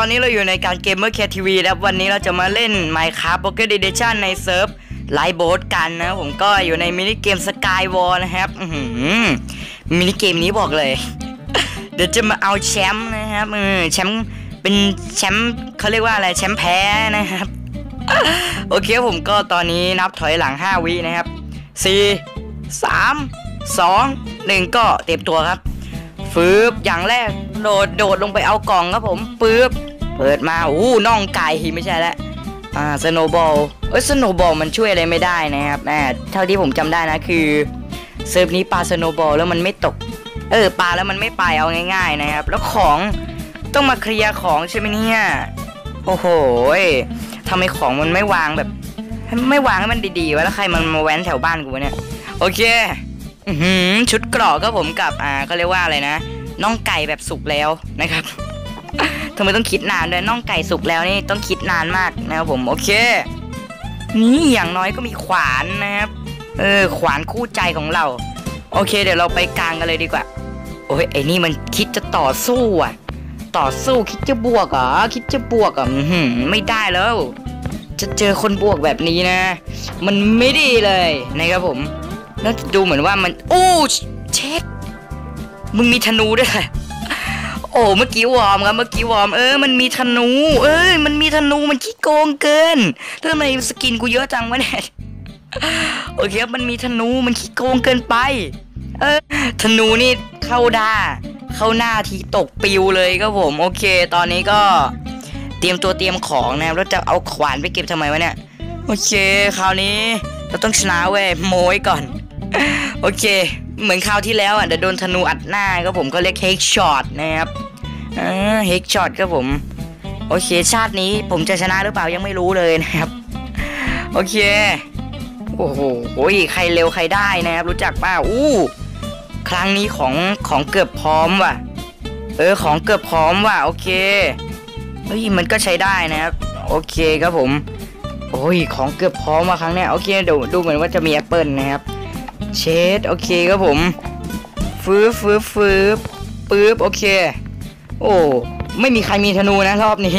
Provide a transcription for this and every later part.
ตอนนี้เราอยู่ในการเกมเมอร์แคทีวีแล้ววันนี้เราจะมาเล่น Minecraft Pocket Edition ในเซิร์ฟไลโบสกันนะ ผมก็อยู่ในมินิเกม Skywall นะครับอืมินิเกมนี้บอกเลย เดี๋ยวจะมาเอาแชมป์นะครับเออแชมป์เป็นแชมป์เขาเรียกว่าอะไรแชมป์แพ้นะครับ โอเคผมก็ตอนนี้นับถอยหลัง 5 วินะครับ 4 3 2 1 ก็เตรียมตัวครับ ฟืบอย่างแรกโดดโดดลงไปเอากล่องครับผมฟืบเปิดมาอู้น่องไก่ไม่ใช่แล้วอ่าสโนบอลเอ้ยสโนบอลมันช่วยอะไรไม่ได้นะครับแม่เท่าที่ผมจำได้นะคือเซิร์ฟนี้ปลาสโนบอลแล้วมันไม่ตก เออปลาแล้วมันไม่ไปเอาง่ายๆนะครับ แล้วของต้องมาเคลียร์ของใช่ไหมเนี่ยโอ้โหทำไมของมันไม่วางแบบ ไม่วางให้มันดีๆวะแล้วใครมันมาแว้นแถวบ้านกูเนี่ยโอเค ชุดเกราะก็ผมกับอ่าก็เรียกว่าอะไรนะน่องไก่แบบสุกแล้วนะครับทำไมต้องคิดนานด้วยน่องไก่สุกแล้วนี่ต้องคิดนานมากนะครับผมโอเค นี่อย่างน้อยก็มีขวานนะครับเออขวานคู่ใจของเรา โอเค เดี๋ยวเราไปกลางกันเลยดีกว่า โอ้ยไอ้นี่มันคิดจะต่อสู้อะ ต่อสู้คิดจะบวกเหรอคิดจะบวกอะไม่ได้แล้ว จะเจอคนบวกแบบนี้นะ มันไม่ดีเลยนะครับผม แล้วดูเหมือนว่ามันโอ้เช็ค มึงมีธนูด้วยโอ้เมื่อกี้วอร์มครับเมื่อกี้วอร์มเออมันมีธนู เอ้ยมันมีธนูมันขี้โกงเกินทำไมสกินกูเยอะจังวะเนี่ยโอเคครับมันมีธนูมันขี้โกงเกินไป เออธนูนี่เข้าด้าเข้าหน้าทีตกปิวเลยครับผม โอเค ตอนนี้ก็เตรียมตัวเตรียมของนะครับแล้วจะเอาขวานไปเก็บทำไมวะเนี่ย โอเค คราวนี้เราต้องชนะเว้ยโมยก่อน โอเค เหมือนคราวที่แล้วอะเดี๋ยวโดนธนูอัดหน้าก็ผมก็เรียกเฮกช็อตนะครับเฮกช็อตก็ผม โอเค ชาตินี้ผมจะชนะหรือเปล่ายังไม่รู้เลยนะครับ โอเค โอ้โหโอ้ยใครเร็วใครได้นะครับ รู้จักป่าอู้ครั้งนี้ของของเกือบพร้อมว่ะ เออของเกือบพร้อมว่ะโอเคเฮ้ยมันก็ใช้ได้นะครับ โอเคครับผม โอ้ยของเกือบพร้อมมาครั้งเนี้ยโอเคเดี๋ยวดูเหมือนว่าจะมีแอปเปิลนะครับ เชดโอเคครับผมฟื้บฟื้บฟื้บปึ๊บโอเค โอ้ไม่มีใครมีธนูนะรอบนี้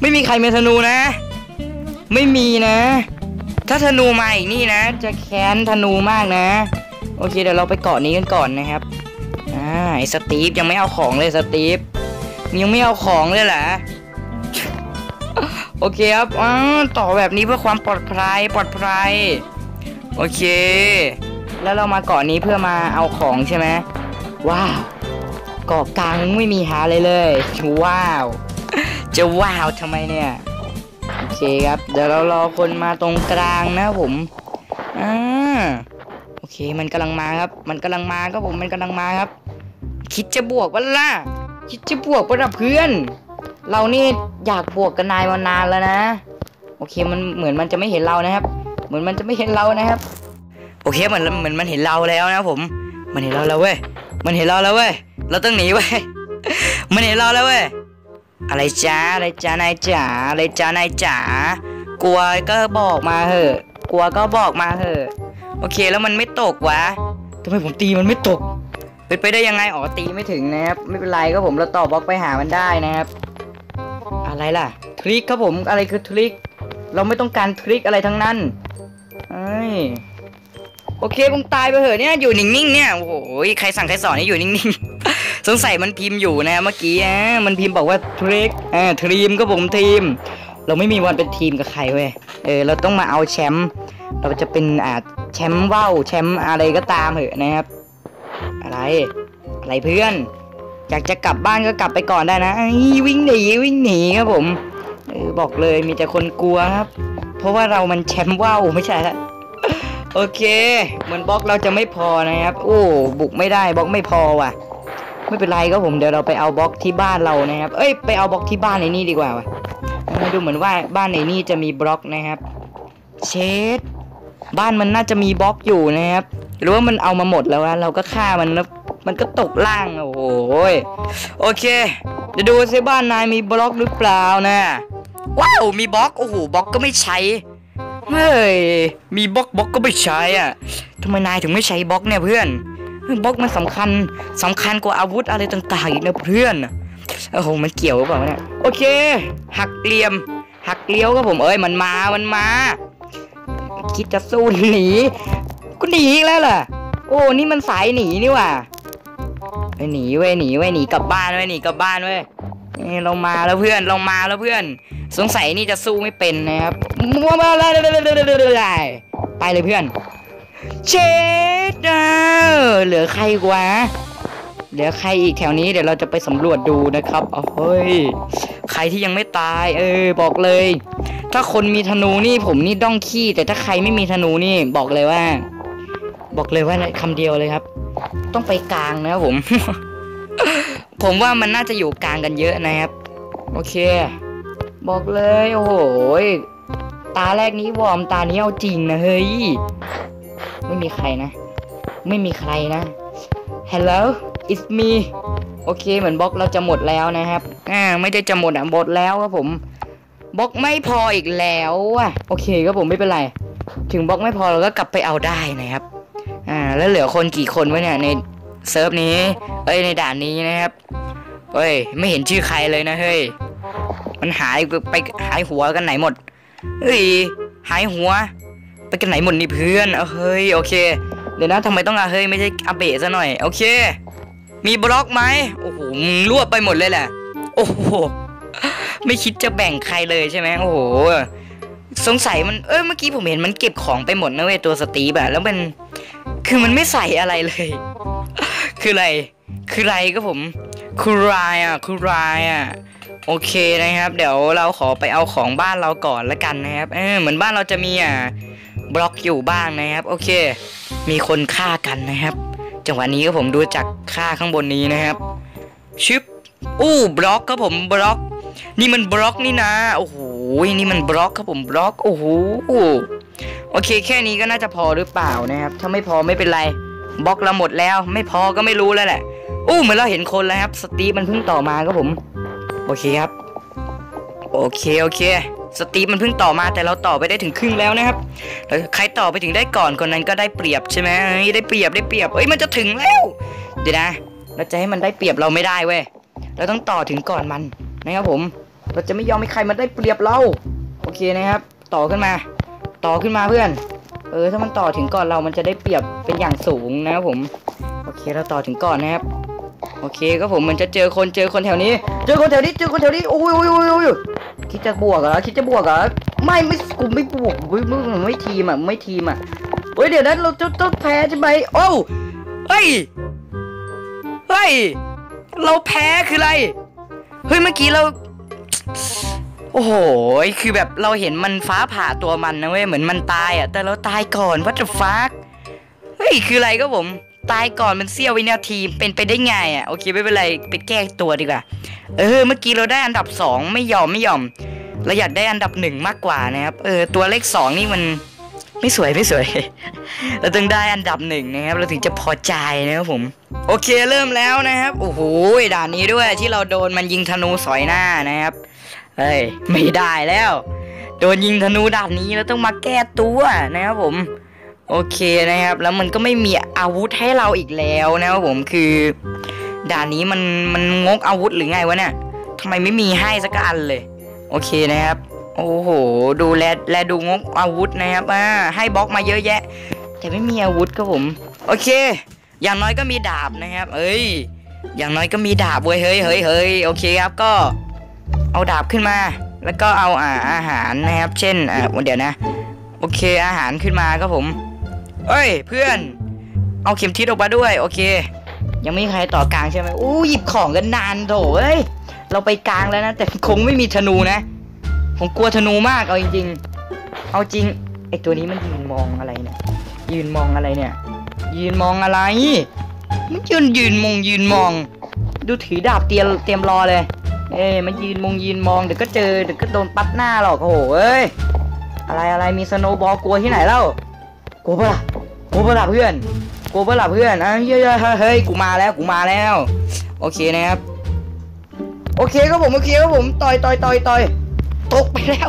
ไม่มีใครมีธนูนะ ไม่มีนะ ถ้าธนูมาอีกนี่นะ จะแค้นธนูมากนะ โอเคเดี๋ยวเราไปเกาะนี้กันก่อนนะครับอ่าไอสตีฟยังไม่เอาของเลยสตีฟยังไม่เอาของเลยเหรอโอเคครับอ๋อต่อแบบนี้เพื่อความปลอดภัยปลอดภัย โอเค แล้วเรามาเกาะนี้เพื่อมาเอาของใช่ไหมว้าวเกาะกลางไม่มีหาเลยเลยว้าว จะว้าวทำไมเนี่ยโอเคครับ เดี๋ยวเรารอคนมาตรงกลางนะผมอ่าโอเคมันกำลังมาครับ มันกำลังมาครับผมมันกำลังมาครับ คิดจะบวกวะล่ะคิดจะบวกปะล่ะเพื่อน เรานี่อยากบวกกับนายมานานแล้วนะ โอเคมันเหมือนมันจะไม่เห็นเรานะครับ เหมือนมันจะไม่เห็นเรานะครับ โอเคเหมือนเหมือนมันเห็นเราแล้วนะผม มันเห็นเราแล้วเว้ยมันเห็นเราแล้วเว้ยเราต้องหนีเว้ยมันเห็นเราแล้วเว้ยอะไรจ้าอะไรจ้านายจ๋าอะไรจ้านายจ๋ากลัวก็บอกมาเหอะ กลัวก็บอกมาเหอะโอเคแล้วมันไม่ตกวะทำไมผมตีมันไม่ตกเป็นไปได้ยังไงอ๋อตีไม่ถึงนะครับ ไม่เป็นไรก็ผมเราต่อบล็อกไปหามันได้นะครับ อะไรล่ะ ทริคครับผมอะไรคือทริค เราไม่ต้องการทริคอะไรทั้งนั้นเอ้ยโอเคมึงตายไปเถอะเนี่ยอยู่นิ่งๆเนี่ยโอ้โหใครสั่งใครสอนให้อยู่นิ่งๆ สงสัยมันพิมพ์อยู่นะเมื่อกี้อะมันพิมพ์บอกว่าทริคอ่าทีมก็ผมทีม เราไม่มีวันเป็นทีมกับใครเว้ยเออเราต้องมาเอาแชมป์เราจะเป็นอ่าแชมป์ว่าวแชมป์อะไรก็ตามเถอะนะครับ อะไรอะไรเพื่อนอยากจะกลับบ้านก็กลับไปก่อนได้นะวิ่งหนีวิ่งหนีครับผม เออบอกเลยมีแต่คนกลัวครับ เพราะว่าเรามันแชมป์ว่าวไม่ใช่ละโอเคเหมือนบล็อกเราจะไม่พอนะครับ โอ้บุกไม่ได้บล็อกไม่พอว่ะ ไม่เป็นไรครับผมเดี๋ยวเราไปเอาบล็อกที่บ้านเรานะครับ เอ้ยไปเอาบล็อกที่บ้านในนี่ดีกว่าว่ะดูเหมือนว่าบ้านในนี่จะมีบล็อกนะครับ เชดบ้านมันน่าจะมีบล็อกอยู่นะครับ หรือว่ามันเอามาหมดแล้ววะเราก็ฆ่ามันแล้วมันก็ตกล่างโอ้โหยโอเคเดี๋ยวดูซิบ้านนายมีบล็อกหรือเปล่านะ ว้าวมีบล็อกโอ้โหบล็อกก็ไม่ใช้เฮ้ยมีบล็อกบล็อกก็ไม่ใช้อะทำไมนายถึงไม่ใช้บล็อกเนี่ยเพื่อนบล็อกมันสำคัญสำคัญกว่าอาวุธอะไรต่างๆอีกนะเพื่อนโอ้โหมันเกี่ยวหรือเปล่าเนี่ยโอเค หักเหลี่ยม หักเลี้ยวครับผมเอ้ยมันมามันมา คิดจะสู้หนีก็หนีอีกแล้วล่ะโอ้นี่มันสายหนีนี่ว่าไปหนีเว้ยหนีเว้ยหนีกลับบ้านเว้ยหนีกลับบ้านเว้ยเรามาแล้วเพื่อนเรามาแล้วเพื่อน สงสัยนี่จะสู้ไม่เป็นนะครับไปเลยเพื่อน เชดเดอร์เหลือใครกว่าเหลือใครอีกแถวนี้เดี๋ยวเราจะไปสำรวจดูนะครับเอาเฮ้ยใครที่ยังไม่ตาย เออ บอกเลย ถ้าคนมีธนูนี่ผมนี่ด้องขี้ แต่ถ้าใครไม่มีธนูนี่บอกเลยว่า บอกเลยว่าคำเดียวเลยครับ ต้องไปกลางนะครับผม ผมว่ามันน่าจะอยู่กลางกันเยอะนะครับ โอเค บอกเลยโอ้โหตาแรกนี้วอร์มตานี้เอาจริงนะเฮ้ย ไม่มีใครนะ ไม่มีใครนะ Hello it's me โอเคเหมือนบล็อกเราจะหมดแล้วนะครับ อ่าไม่ได้จะหมดอะหมดแล้วครับผมบล็อกไม่พออีกแล้วอะโอเคครับผมไม่เป็นไร ถึงบล็อกไม่พอเราก็กลับไปเอาได้นะครับ อ่าแล้วเหลือคนกี่คนวะเนี่ยในเซิร์ฟนี้ เอ้ยในด่านนี้นะครับ เฮ้ยไม่เห็นชื่อใครเลยนะเฮ้ย มันหายไปหายหัวกันไหนหมดเฮ้ยหายหัว ไปกันไหนหมดนี่เพื่อนเฮ้ยโอเค เดี๋ยวนะทำไมต้องอาเฮ้ยไม่ใช่อาเบะซะหน่อยโอเค มีบล็อกไหมโอ้โหมึงรวบไปหมดเลยแหละโอ้โหไม่คิดจะแบ่งใครเลยใช่ไหมโอ้โหสงสัยมันเอ้ยเมื่อกี้ผมเห็นมันเก็บของไปหมดนะเว้ยตัวสตีฟอะแล้วมันคือมันไม่ใส่อะไรเลย คืออะไร คืออะไรก็ผมคือรายอะคือรายอะ โอเคนะครับ เดี๋ยวเราขอไปเอาของบ้านเราก่อนละกันนะครับเออเหมือนบ้านเราจะมีอะบล็อกอยู่บ้างนะครับ โอเค มีคนฆ่ากันนะครับ จังหวะนี้ก็ผมดูจากค่าข้างบนนี้นะครับชึบอู้บล็อกครับผมบล็อก นี่มันบล็อกนี่นะโอ้โหนี่มันบล็อกครับผมบล็อกโอ้โหโอเค แค่นี้ก็น่าจะพอหรือเปล่านะครับ ถ้าไม่พอไม่เป็นไรบล็อกเราหมดแล้ว ไม่พอก็ไม่รู้แล้วแหละอู้เหมือนเราเห็นคนแล้วครับ สตีมันเพิ่งต่อมาครับผม โอเคครับ โอเคโอเค สตีฟมันเพิ่งต่อมาแต่เราต่อไปได้ถึงครึ่งแล้วนะครับแล้วใครต่อไปถึงได้ก่อนคนนั้นก็ได้เปรียบใช่ไหมเฮ้ยได้เปรียบได้เปรียบเอ้ยมันจะถึงแล้ว เดี๋ยวนะเราจะให้มันได้เปรียบเราไม่ได้เว้ยเราต้องต่อถึงก่อนมันนะครับผม เราจะไม่ยอมให้ใครมาได้เปรียบเรา โอเคนะครับ ต่อขึ้นมา ต่อขึ้นมาเพื่อน เออถ้ามันต่อถึงก่อนเรามันจะได้เปรียบเป็นอย่างสูงนะครับผม โอเคเราต่อถึงก่อนนะครับ โอเคก็ผมมันจะเจอคนเจอคนแถวนี้ เจอคนแถวนี้เจอคนแถวนี้โอ้ยโอ้ยโอ้ยโอ้ยคิดจะบวกเหรอคิดจะบวกเหรอไม่ไม่กูไม่บวกไม่ไม่ไม่ทีมอะไม่ทีมอะเฮ้ยเดี๋ยวนั้นเราจะต้องแพ้ใช่ไหมโอ้เฮ้ยเฮ้ยเราแพ้คืออะไรเฮ้ยเมื่อกี้เรา โอ้โหคือแบบเราเห็นมันฟ้าผ่าตัวมันนะเว้ยเหมือนมันตายอะแต่เราตายก่อนวัตถุฟ้าเฮ้ยคืออะไรก็ผม ตายก่อนมันเสี้ยววินาทีเป็นไปได้ไงอะโอเคไม่เป็นไรไปแก้ตัวดีกว่า เออ เมื่อกี้เราได้อันดับสองไม่ยอมไม่ยอมเราอยากได้อันดับหนึ่งมากกว่านะครับเออตัวเลขสองนี่มันไม่สวยไม่สวย เราต้องได้อันดับหนึ่งนะครับ เราถึงจะพอใจนะครับผม โอเคเริ่มแล้วนะครับ โอ้โหด่านนี้ด้วยที่เราโดนมันยิงธนูสอยหน้านะครับ เฮ้ย ไม่ได้แล้ว โดนยิงธนูด่านนี้เราต้องมาแก้ตัวนะครับผม โอเคนะครับ แล้วมันก็ไม่มีอาวุธให้เราอีกแล้วนะครับผมคือด่านนี้มันมันงกอาวุธหรือไงวะเนี่ยทำไมไม่มีให้สักอันเลย โอเคนะครับ โอ้โห ดูแลแลดูงกอาวุธนะครับอ่าให้บล็อกมาเยอะแยะ แต่ไม่มีอาวุธครับผม โอเค อย่างน้อยก็มีดาบนะครับ เอ้ย อย่างน้อยก็มีดาบเว้ยเฮ้ยเฮ้ยเฮ้ยโอเคครับก็ เอาดาบขึ้นมา แล้วก็เอาอาอาหารนะครับ เช่นอ่าเดี๋ยวนะ โอเคอาหารขึ้นมาครับผม เอ้ย เพื่อน เอาเข็มทิศออกมาด้วย โอเค ยังไม่มีใครต่อกลางใช่ไหมอู้หยิบของกันนานโถเอ้ย เราไปกลางแล้วนะ แต่คงไม่มีธนูนะ ผมกลัวธนูมาก เอาจริง ๆ เอาจริง ไอตัวนี้มันยืนมองอะไรเนี่ย ยืนมองอะไรเนี่ย ยืนมองอะไร มันยืนยืนมองยืนมอง ดูถือดาบเตรียมเตรียมรอเลย เอ้ยมันยืนมองยืนมองเดี๋ยวก็เจอเดี๋ยวก็โดนปัดหน้าหรอกโอ้โหเอ้ยอะไรอะไรมีสโนว์บอลกลัวที่ไหนเล่ากลัวปะล่ะ กลัวปะล่ะเพื่อนกลัวปล่ะเพื่อนอะเฮ้ยเฮ้ยเฮ้ยกูมาแล้วกูมาแล้ว โอเคนะครับโอเคครับผมโอเคครับผมต่อยต่อยต่อยต่อยตกไปแล้ว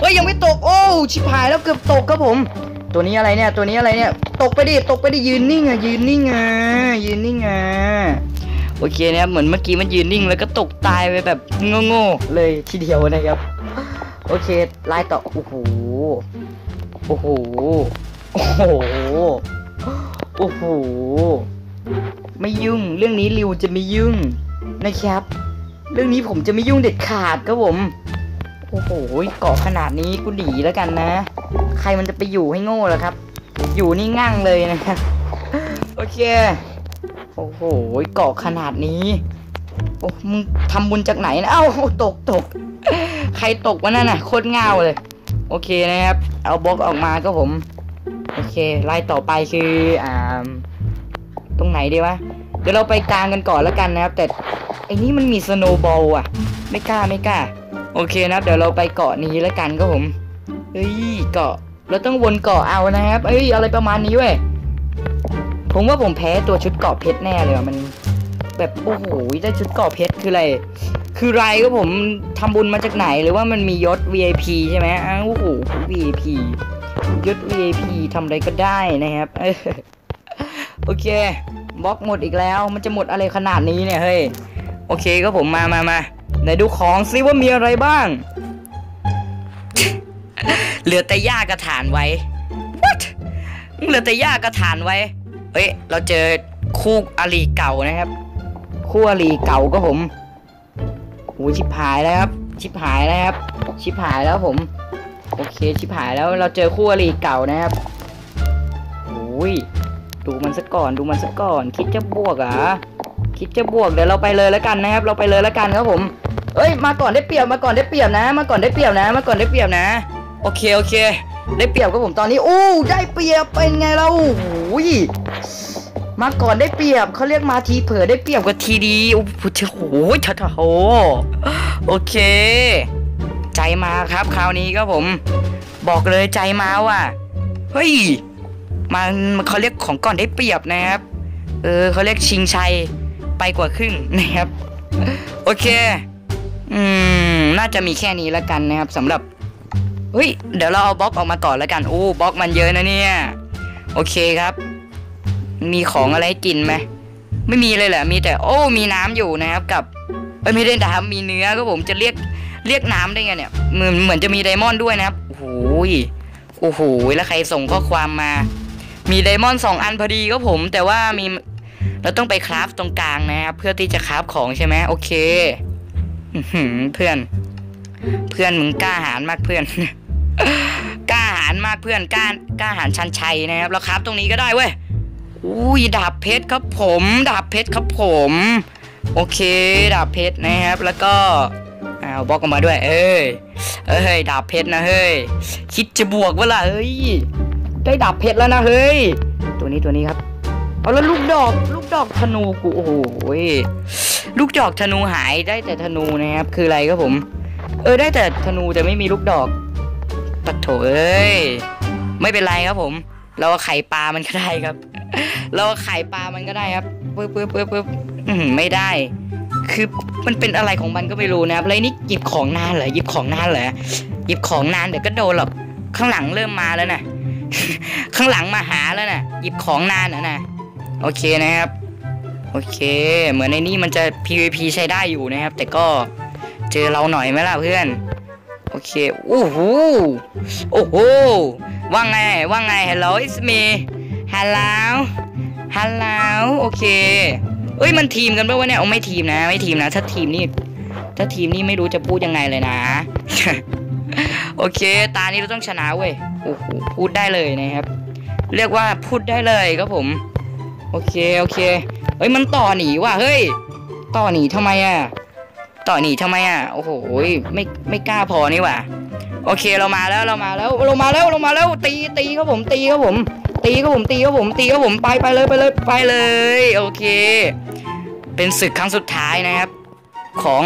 เฮ้ยยังไม่ตกโอ้ชิบหายแล้วเกือบตกครับผม ตัวนี้อะไรเนี่ยตัวนี้อะไรเนี่ยตกไปดิตกไปดิยืนนิ่งอะยืนนิ่งอะยืนนิ่งอะโอเคนะครับเหมือนเมื่อกี้มันยืนนิ่งแล้วก็ตกตายไปแบบโง่ๆเลยทีเดียวนะครับ โอเคไล่ต่อโอ้โหโอ้โห โอ้โห โอ้โห ไม่ยุ่ง เรื่องนี้ริวจะไม่ยุ่งนะครับ เรื่องนี้ผมจะไม่ยุ่งเด็ดขาดครับผม โอ้โหเกาะขนาดนี้กูหนีแล้วกันนะ ใครมันจะไปอยู่ให้โง่ล่ะครับ อยู่นี่งั่งเลยนะครับ โอเค โอ้โหเกาะขนาดนี้ โอ้มึงทำบุญจากไหนนะ เอ้าตกตก ใครตกวะนั่นน่ะ โคตรเงาเลย โอเคนะครับ เอาบล็อกออกมาก็ผม อเคไล่ต่อไปคืออ่าตรงไหนดีวะเดี๋ยวเราไปกลางกันก่อนแล้วกันนะครับ แต่ไอ้นี่มันมีสโนว์บอลอะ ไม่กล้าไม่กล้า โอเคนะครับ เดี๋ยวเราไปเกาะนี้แล้วกันก็ผมเฮ้ยเกาะเราต้องวนเกาะเอานะครับเอ้ยอะไรประมาณนี้เว้ยผมว่าผมแพ้ตัวชุดเกาะเพชรแน่เลยว่ะมัน แบบโอ้โหได้ชุดเกาะเพชรคืออะไรคือไรก็ผมทำบุญมาจากไหนหรือว่ามันมียศ VIP ใช่ไหมอ้าวโอ้โห VIP ยศ VIP ทำอะไรก็ได้นะครับโอเคบล็อกหมดอีกแล้ว มันจะหมดอะไรขนาดนี้เนี่ยเฮ้ยโอเคก็ผมมามามาไหนดูของซิว่ามีอะไรบ้าง เหลือแต่หญ้ากระถานไว้ what เหลือแต่หญ้ากระถานไว้ เฮ้ย เราเจอคู่อลีเก่านะครับ คู่อลีเก่าก็ผมโอ้ชิบหายแล้วครับ ชิบหายแล้วครับ ชิบหายแล้วผม โอเค ชิบหายแล้วเราเจอคู่อาลีเก่านะครับโอ้ยดูมันซะก่อนดูมันซะก่อน คิดจะบวกเหรอะคิดจะบวกเดี๋ยวเราไปเลยแล้วกันนะครับ เราไปเลยแล้วกันครับผม เอ้ย มาก่อนได้เปรียบมาก่อนได้เปรียบนะ มาก่อนได้เปรียบนะ มาก่อนได้เปรียบนะ โอเคโอเค ได้เปรียบครับผมตอนนี้อู้ได้เปรียบเป็นไงเราโอ้ยมาก่อนได้เปรียบเขาเรียกมาทีเผลอได้เปรียบกว่าทีดีโอ้โหโอ้โหชะโหโอเค ใจมาครับ คราวนี้ก็ผม บอกเลยใจมาว่ะเฮ้ยมันเขาเรียกของก่อนได้เปรียบนะครับ เออเขาเรียกชิงชัยไปกว่าครึ่งนะครับ โอเค อืม น่าจะมีแค่นี้แล้วกันนะครับสำหรับเฮ้ยเดี๋ยวเราเอาบล็อกออกมาก่อนแล้วกันโอ้บล็อกมันเยอะนะเนี่ย โอเคครับ มีของอะไรให้กินไหมไม่มีเลยเหรอมีแต่โอ้มีน้ำอยู่นะครับ กับเอ้ยไม่ได้น้ำมีเนื้อก็ผมจะเรียก เรียกน้ำได้ไงเนี่ยเหมือนเหมือนจะมีไดมอนด์ด้วยนะครับโอ้โหยโอ้โหแล้วใครส่งข้อความมา มีไดมอนด์สองอันพอดีก็ผม แต่ว่ามีเราต้องไปคราฟตรงกลางนะครับเพื่อที่จะคราฟของใช่ไหมโอเคอื้อหือเพื่อน เพื่อนมึงกล้าหาญมากเพื่อนกล้าหาญมากเพื่อนกล้ากล้าหาญชันชัยนะครับเราคราฟตรงนี้ก็ได้เว้ยอุ้ยดาบเพชรครับผม ดาบเพชรครับผม โอเค ดาบเพชรนะครับ แล้วก็ อ้าบล็อกออกมาด้วย เอ้ยเอ้ยดาบเพชรนะเฮ้ยคิดจะบวกวะล่ะเฮ้ยได้ดาบเพชรแล้วนะเฮ้ยตัวนี้ตัวนี้ครับเอาแล้วลูกดอกลูกดอกธนูกูโอ้โหลูกดอกธนูหายได้แต่ธนูนะครับคืออะไรครับผม เออได้แต่ธนูแต่ไม่มีลูกดอกปัดโถเอ้ยไม่เป็นไรครับผม เราไข่ปลามันก็ได้ครับ เราไข่ปลามันก็ได้ครับปึ๊บปึ๊บปึ๊บปึ๊บไม่ได้ คือมันเป็นอะไรของมันก็ไม่รู้นะครับแล้วนี่หยิบของนานเหรอหยิบของนานเหรอหยิบของนานเดี๋ยวก็โดนหรอกข้างหลังเริ่มมาแล้วนะข้างหลังมาหาแล้วนะหยิบของนานนะนะโอเคนะครับ โอเค เหมือนในนี่มันจะ PVP ใช้ได้อยู่นะครับ แต่ก็เจอเราหน่อยไหมล่ะเพื่อน โอเคโอ้โหโอ้โหว่าไงว่าไง Hello it's me Hello Hello โอเค เอ้ยมันทีมกันปะวะเนี่ยเอาไม่ทีมนะ ไม่ทีมนะ ถ้าทีมนี่ถ้าทีมนี่ไม่รู้จะพูดยังไงเลยนะ โอเค ตานี้เราต้องชนะเว้ยโอ้โหพูดได้เลยนะครับ เรียกว่าพูดได้เลยครับผม โอเคโอเคเฮ้ยมันต่อหนีว่ะเฮ้ย ต่อหนีทำไมอะต่อหนีทำไมอะโอ้โหไม่ไม่กล้าพอนี่หว่าโอเคเรามาแล้วเรามาแล้วเรามาแล้วเรามาแล้วตีตีครับผมตีครับผมตีครับผมตีครับผมตีครับผมไปไปเลยไปเลยไปเลย โอเค เป็นศึกครั้งสุดท้ายนะครับ ของ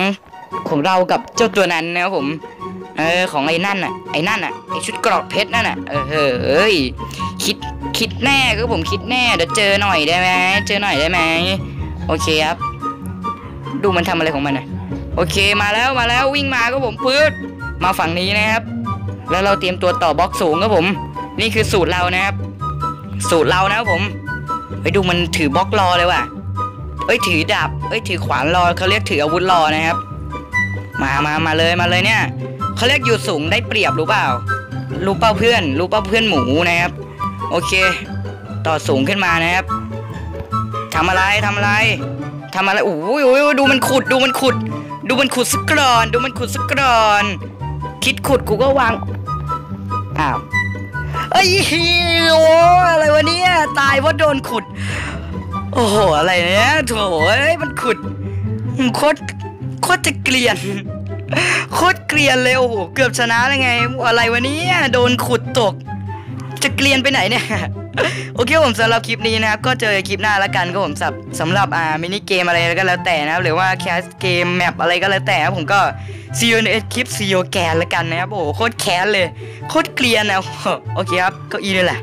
ของเรากับเจ้าตัวนั้นนะครับผม เออของไอ้นั่นอะไอ้นั่นอะไอ้ชุดเกรอบเพชรนั่นอะเออเฮ้ยคิดคิดแน่ก็ผมคิดแน่เดี๋ยวเจอหน่อยได้ไหมเจอหน่อยได้ไหมโอเคครับ ดูมันทำอะไรของมันอะโอเคมาแล้วมาแล้ววิ่งมาก็ผมปื๊ดมาฝั่งนี้นะครับ แล้วเราเตรียมตัวต่อบล็อกสูงครับผม นี่คือสูตรเรานะครับ สูตรเรานะครับผม ไปดูมันถือบล็อกรอเลยว่ะ เอ้ยถือดาบเอ้ยถือขวานรอเขาเรียกถืออาวุธรอนะครับ มามามาเลยมาเลยเนี่ยเขาเรียกอยู่สูงได้เปรียบรู้เปล่า รู้เป้าเพื่อน รู้เป้าเพื่อนหมูนะครับ โอเค ต่อสูงขึ้นมานะครับทำอะไรทำอะไรทำอะไรโอ้ยโอ้ยดูมันขุดดูมันขุด ดูมันขุดสกรอน ดูมันขุดสกรอน คิดขุดกูก็วางอ้าวเอ้ยโอ้อะไรวะเนี่ยตายเพราะโดนขุด โอ้โห อะไรเนี่ยโถยมันขุดโคตรโคตรจะเกลียน โคตรเกลียนเลยโอ้โห เกือบชนะเลยไง อะไรวะเนี่ยโดนขุดตก จะเกลียนไปไหนเนี่ย โอเคผมสำหรับคลิปนี้นะครับ ก็เจอคลิปหน้าแล้วกันก็ผมสำสำหรับอ่ามินิเกมอะไรก็แล้วแต่นะครับ หรือว่าแคสเกมแมปอะไรก็แล้วแต่ผมก็ซีโอในคลิปซีโอแกนแล้วกันนะครับ โอ้โห โคตรแค้นเลย โคตรเกลียนนะโอ้โหโอเคครับ ก็อีนี่แหละ